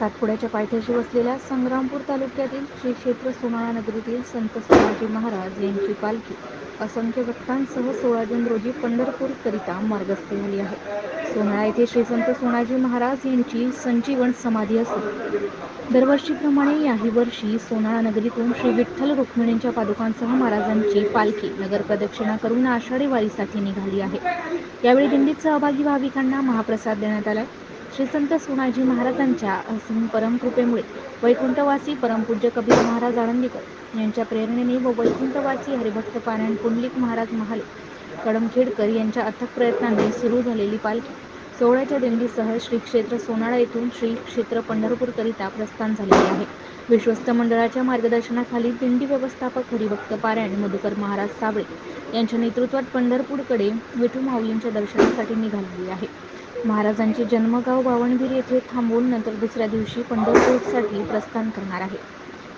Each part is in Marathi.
सातपुड्याच्या पायथ्याशी वसलेल्या संग्रामपूर तालुक्यातील श्री क्षेत्र सोनाळा नगरीतील संत सोनाजी महाराज यांची पालखी असंख्य भक्तांसह सोळा जून रोजी पंढरपूरकरिता मार्गस्थ झाली आहे. सोनाळा येथे श्री संत सोनाजी महाराज यांची संजीवन समाधी असून दरवर्षीप्रमाणे याही वर्षी सोनाळा नगरीतून श्री विठ्ठल रुक्मिणींच्या पादुकांसह महाराजांची पालखी नगर प्रदक्षिणा करून आषाढी वारीसाठी निघाली आहे. यावेळी दिंडीत सहभागी भाविकांना महाप्रसाद देण्यात आला. श्री संत सोनाजी महाराजांच्या असीम परमकृपेमुळे वैकुंठवासी परमपूज्य कबीर महाराज आळंदीकर यांच्या प्रेरणेने व वैकुंठवासी हरिभक्त पारायण पुंडलिक महाराज महाले कडमखेडकर यांच्या अथक प्रयत्नांनी सुरू झालेली पालखी सोहळ्याच्या दिंडीसह श्री क्षेत्र सोनाळा येथून श्री क्षेत्र पंढरपूरकरिता प्रस्थान झालेले आहे. विश्वस्त मंडळाच्या मार्गदर्शनाखाली दिंडी व्यवस्थापक हरिभक्त पारायण मधुकर महाराज साबळे यांच्या नेतृत्वात पंढरपूरकडे विठू माऊलींच्या दर्शनासाठी निघालेली आहे. महाराजांचे जन्मगाव बावणगिरी येथे थांबून नंतर दुसऱ्या दिवशी पंढरपूरसाठी प्रस्थान करणार आहे.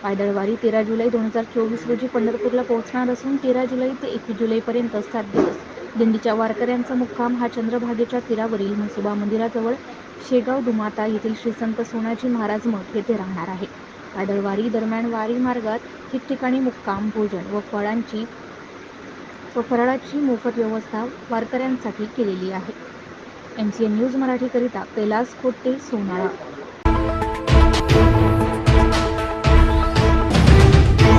पायदळवारी तेरा जुलै दोन हजार चोवीस रोजी पंढरपूरला पोहोचणार असून तेरा जुलै ते एकवीस जुलैपर्यंत सात दिवस. दिंडीच्या वारकऱ्यांचा मुक्काम हा चंद्रभागेच्या तीरावरील म्हसोबा मंदिराजवळ शेगाव दुमाता येथील श्री संत सोनाजी महाराज मठ येथे राहणार आहे. पायदळवारी दरम्यान वारी मार्गात ठिकठिकाणी मुक्काम भोजन व फळांची व फराळाची मोफत व्यवस्था वारकऱ्यांसाठी केलेली आहे. एम सी एन न्यूज मराठीकरिता कैलास खोटे सोनाळा.